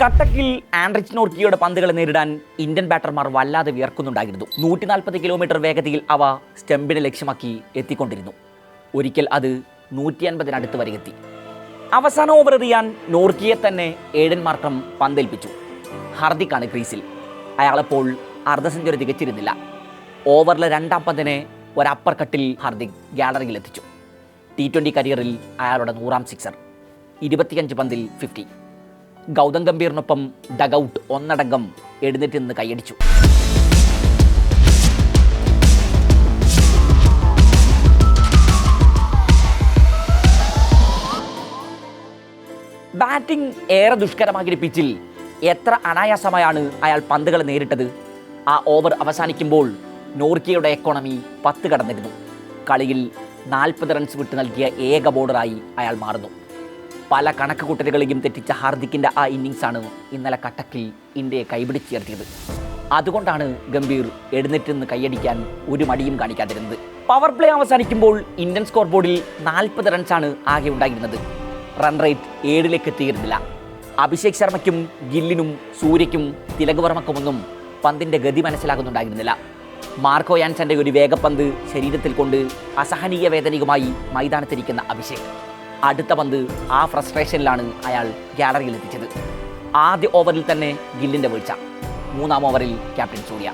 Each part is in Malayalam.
കട്ടക്കിൽ ആൻഡ്രിച്ച് നോർക്കിയുടെ പന്തുകളെ നേരിടാൻ ഇന്ത്യൻ ബാറ്റർമാർ വല്ലാതെ വിയർക്കുന്നുണ്ടായിരുന്നു. നൂറ്റി നാൽപ്പത് കിലോമീറ്റർ വേഗതയിൽ അവ സ്റ്റെമ്പിനെ ലക്ഷ്യമാക്കി എത്തിക്കൊണ്ടിരുന്നു. ഒരിക്കൽ അത് നൂറ്റി അൻപതിനടുത്ത് വരെ എത്തി അവസാന ഓവർ എറിയാൻ നോർക്കിയെ തന്നെ ഏഴൻ മാർക്കം പന്തേൽപ്പിച്ചു. ഹർദിക്കാണ് ക്രീസിൽ. അയാളപ്പോൾ അർദ്ധ സെഞ്ചുറി തികച്ചിരുന്നില്ല. ഓവറിലെ രണ്ടാം പന്തിനെ ഒരപ്പർ കട്ടിൽ ഹർദിക് ഗാലറിയിൽ എത്തിച്ചു. ടി ട്വന്റി കരിയറിൽ അയാളുടെ നൂറാം സിക്സർ. ഇരുപത്തിയഞ്ച് പന്തിൽ ഫിഫ്റ്റി. ഗൗതം ഗംഭീറിനൊപ്പം ഡഗൌട്ട് ഒന്നടങ്കം എഴുന്നേറ്റ് നിന്ന് കൈയടിച്ചു. ബാറ്റിംഗ് ഏറെ ദുഷ്കരമാകിയ പിച്ചിൽ എത്ര അനായാസമായാണ് അയാൾ പന്തുകൾ നേരിട്ടത്? ആ ഓവർ അവസാനിക്കുമ്പോൾ നോർക്കിയുടെ എക്കോണമി പത്ത് കടന്നിരുന്നു. കളിയിൽ നാൽപ്പത് റൺസ് വിട്ട് നൽകിയ ഏക ബോർഡറായി അയാൾ മാറുന്നു. പല കണക്ക് കൂട്ടലുകളെയും തെറ്റിച്ച ഹാർദിക്കിന്റെ ആ ഇന്നിങ്സാണ് ഇന്നലെ കട്ടക്കിൽ ഇന്ത്യയെ കൈപിടിച്ചുയർത്തിയത് അതുകൊണ്ടാണ് ഗംഭീർ എഴുന്നേറ്റ് നിന്ന് കൈയടിക്കാൻ ഒരു മടിയും കാണിക്കാതിരുന്നത്. പവർ പ്ലേ അവസാനിക്കുമ്പോൾ ഇന്ത്യൻ സ്കോർ ബോർഡിൽ നാൽപ്പത് റൺസാണ് ആകെ ഉണ്ടായിരുന്നത്. റൺ റേറ്റ് ഏഴിലേക്ക് എത്തിയിരുന്നില്ല. അഭിഷേക് ശർമ്മയ്ക്കും ഗില്ലിനും സൂര്യയ്ക്കും തിലക് വർമ്മക്കുമൊന്നും പന്തിന്റെ ഗതി മനസ്സിലാകുന്നുണ്ടായിരുന്നില്ല. മാർക്കോ യാൻസന്റെ ഒരു വേഗപ്പന്ത് ശരീരത്തിൽ കൊണ്ട് അസഹനീയ വേദനയുമായി മൈതാനത്തിരിക്കുന്ന അഭിഷേക്. അടുത്ത പന്ത് ആ ഫ്രസ്ട്രേഷനിലാണ് അയാൾ ഗാലറിയിൽ എത്തിച്ചത്. ആദ്യ ഓവറിൽ തന്നെ ഗില്ലിന്റെ വീഴ്ച. മൂന്നാം ഓവറിൽ ക്യാപ്റ്റൻ സൂര്യ.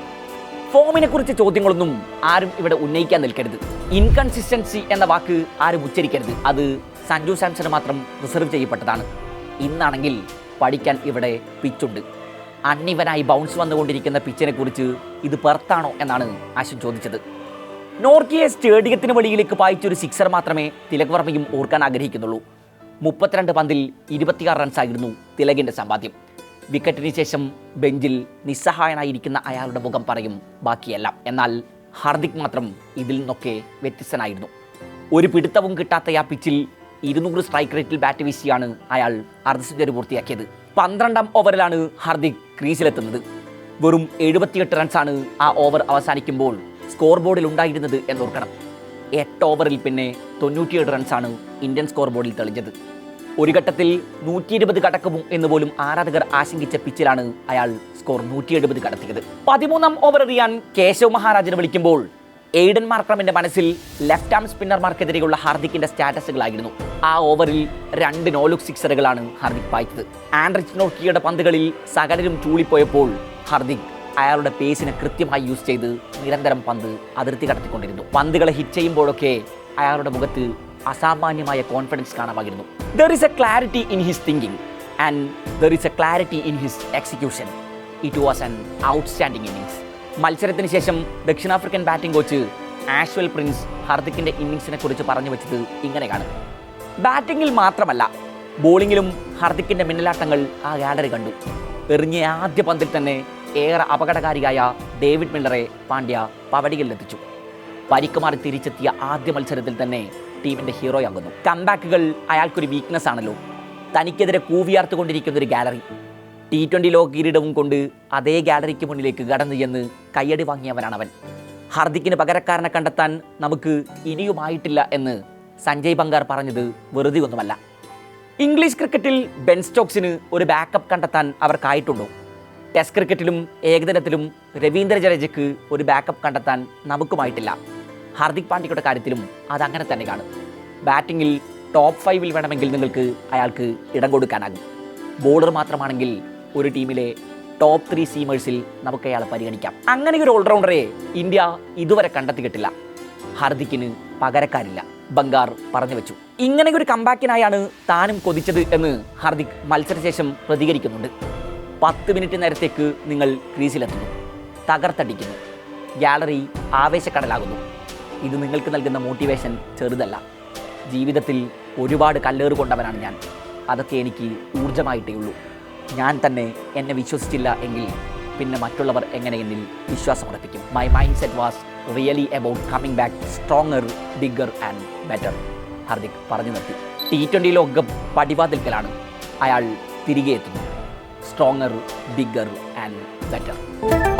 ഫോമിനെ കുറിച്ച് ചോദ്യങ്ങളൊന്നും ആരും ഇവിടെ ഉന്നയിക്കാൻ നിൽക്കരുത്. ഇൻകൺസിസ്റ്റൻസി എന്ന വാക്ക് ആരും ഉച്ചരിക്കരുത്. അത് സഞ്ജു സാംസന് മാത്രം റിസർവ് ചെയ്യപ്പെട്ടതാണ്. ഇന്നാണെങ്കിൽ പഠിക്കാൻ ഇവിടെ പിച്ചുണ്ട്. അണ്ണിവനായി ബൗൺസ് വന്നുകൊണ്ടിരിക്കുന്ന പിച്ചിനെ കുറിച്ച് ഇത് പെർത്താണോ എന്നാണ് അശ്വിൻ ചോദിച്ചത്. നോർക്കിയെ സ്റ്റേഡിയത്തിന് വെളിയിലേക്ക് പായിച്ചൊരു സിക്സർ മാത്രമേ തിലക് വർമ്മയും ഓർക്കാൻ ആഗ്രഹിക്കുന്നുള്ളൂ. മുപ്പത്തിരണ്ട് പന്തിൽ ഇരുപത്തിയാറ് റൺസായിരുന്നു തിലകിന്റെ സമ്പാദ്യം. വിക്കറ്റിന് ശേഷം ബെഞ്ചിൽ നിസ്സഹായനായിരിക്കുന്ന അയാളുടെ മുഖം പറയും ബാക്കിയെല്ലാം. എന്നാൽ ഹാർദിക് മാത്രം ഇതിൽ നിന്നൊക്കെ വ്യത്യസ്തനായിരുന്നു. ഒരു പിടുത്തവും കിട്ടാത്ത ആ പിച്ചിൽ ഇരുന്നൂറ് സ്ട്രൈക്ക് റേറ്റിൽ ബാറ്റ് വീശിയാണ് അയാൾ അർദ്ധസെഞ്ചുറി പൂർത്തിയാക്കിയത്. പന്ത്രണ്ടാം ഓവറിലാണ് ഹാർദിക് ക്രീസിലെത്തുന്നത്. വെറും എഴുപത്തിയെട്ട് റൺസാണ് ആ ഓവർ അവസാനിക്കുമ്പോൾ സ്കോർ ബോർഡിൽ ഉണ്ടായിരുന്നത് എന്നോർക്കണം. എട്ട് ഓവറിൽ പിന്നെ തൊണ്ണൂറ്റിയേഴ് റൺസാണ് ഇന്ത്യൻ സ്കോർ ബോർഡിൽ തെളിഞ്ഞത്. ഒരു ഘട്ടത്തിൽ നൂറ്റി ഇരുപത് കടക്കുമോ എന്ന് പോലും ആരാധകർ ആശങ്കിച്ച പിച്ചിലാണ് അയാൾ സ്കോർ നൂറ്റി എഴുപത് കടത്തിയത്. പതിമൂന്നാം ഓവർ എറിയാൻ കേശവ് മഹാരാജനെ വിളിക്കുമ്പോൾ എയ്ഡൻ മാർക്രമിന്റെ മനസ്സിൽ ലെഫ്റ്റ് ആം സ്പിന്നർമാർക്കെതിരെയുള്ള ഹാർദിക്കിന്റെ സ്റ്റാറ്റസുകളായിരുന്നു. ആ ഓവറിൽ രണ്ട് നോലുക് സിക്സറുകളാണ് ഹാർദിക് പായിച്ചത്. ആൻഡ്രിച്ച് നോക്കിയുടെ പന്തുകളിൽ സകലരും ചൂളിപ്പോയപ്പോൾ ഹാർദിക് അയാളുടെ പേസിനെ കൃത്യമായി യൂസ് ചെയ്ത് നിരന്തരം പന്ത് അതിർത്തി കടത്തിക്കൊണ്ടിരുന്നു. പന്തുകളെ ഹിറ്റ് ചെയ്യുമ്പോഴൊക്കെ അയാളുടെ മുഖത്ത് അസാമാന്യമായ കോൺഫിഡൻസ് കാണാമായിരുന്നു. There is a clarity in his thinking and there is a clarity in his execution it was an outstanding innings മത്സരത്തിന് ശേഷം ദക്ഷിണാഫ്രിക്കൻ ബാറ്റിംഗ് കോച്ച് ആഷ്വൽ പ്രിൻസ് ഹർദിക്കിന്റെ ഇന്നിങ്സിനെ കുറിച്ച് പറഞ്ഞു വെച്ചത് ഇങ്ങനെയാണ്. ബാറ്റിങ്ങിൽ മാത്രമല്ല ബോളിങ്ങിലും ഹർദിക്കിന്റെ മിന്നലാട്ടങ്ങൾ ആ ഗാലറി കണ്ടു. എറിഞ്ഞ ആദ്യ പന്തിൽ തന്നെ ഏറെ അപകടകാരിയായ ഡേവിഡ് മില്ലറെ പാണ്ഡ്യ പവടികളിലെത്തിച്ചു പരിക്കുമാറി തിരിച്ചെത്തിയ ആദ്യ മത്സരത്തിൽ തന്നെ ടീമിന്റെ ഹീറോയാകുന്നു. കംബാക്കുകൾ അയാൾക്കൊരു വീക്ക്നെസ് ആണല്ലോ. തനിക്കെതിരെ കൂവിയാർത്തുകൊണ്ടിരിക്കുന്ന ഒരു ഗാലറി ടി ട്വന്റി ലോക കിരീടവും കൊണ്ട് അതേ ഗാലറിക്ക് മുന്നിലേക്ക് കടന്നു ചെന്ന് കയ്യടി വാങ്ങിയവനാണ് അവൻ. ഹാർദിക്കിന് പകരക്കാരനെ കണ്ടെത്താൻ നമുക്ക് ഇനിയുമായിട്ടില്ല എന്ന് സഞ്ജയ് ബംഗാർ പറഞ്ഞത് വെറുതെ ഒന്നുമല്ല. ഇംഗ്ലീഷ് ക്രിക്കറ്റിൽ ബെൻ സ്റ്റോക്സിന് ഒരു ബാക്കപ്പ് കണ്ടെത്താൻ അവർക്കായിട്ടുണ്ടോ? ടെസ്റ്റ് ക്രിക്കറ്റിലും ഏകദിനത്തിലും രവീന്ദ്ര ജഡേജയ്ക്ക് ഒരു ബാക്കപ്പ് കണ്ടെത്താൻ നമുക്കുമായിട്ടില്ല. ഹാർദിക് പാണ്ഡ്യയുടെ കാര്യത്തിലും അതങ്ങനെ തന്നെയാണ്. ബാറ്റിങ്ങിൽ ടോപ്പ് ഫൈവിൽ വേണമെങ്കിൽ നിങ്ങൾക്ക് അയാൾക്ക് ഇടം കൊടുക്കാനാകും. ബോളർ മാത്രമാണെങ്കിൽ ഒരു ടീമിലെ ടോപ്പ് ത്രീ സീമേഴ്സിൽ നമുക്ക് അയാളെ പരിഗണിക്കാം. അങ്ങനെ ഒരു ഓൾറൗണ്ടറെ ഇന്ത്യ ഇതുവരെ കണ്ടെത്തിയിട്ടില്ല. ഹാർദിക്കിന് പകരക്കാരില്ല. ബംഗാർ പറഞ്ഞു വെച്ചു. ഇങ്ങനെ ഒരു കമ്പാക്കിനായാണ് താനും കൊതിച്ചത് എന്ന് ഹാർദിക് മത്സരശേഷം പ്രതികരിക്കുന്നുണ്ട്. പത്ത് മിനിറ്റ് നേരത്തേക്ക് നിങ്ങൾ ക്രീസിലെത്തുന്നു. തകർത്തടിക്കുന്നു. ഗാലറി ആവേശക്കടലാകുന്നു. ഇത് നിങ്ങൾക്ക് നൽകുന്ന മോട്ടിവേഷൻ ചെറുതല്ല. ജീവിതത്തിൽ ഒരുപാട് കല്ലേറ് കൊണ്ടവനാണ് ഞാൻ. അതൊക്കെ എനിക്ക് ഊർജമായിട്ടേ ഉള്ളൂ. ഞാൻ തന്നെ എന്നെ വിശ്വസിച്ചില്ല എങ്കിൽ പിന്നെ മറ്റുള്ളവർ എങ്ങനെ എന്നിൽ വിശ്വാസമുറപ്പിക്കും my mind set was really about coming back stronger bigger and better Hardik പറഞ്ഞു നിർത്തി. ടി ട്വന്റി ലോകകപ്പ് പടിവാതിൽക്കലാണ്. അയാൾ തിരികെ എത്തുന്നു. Stronger bigger and better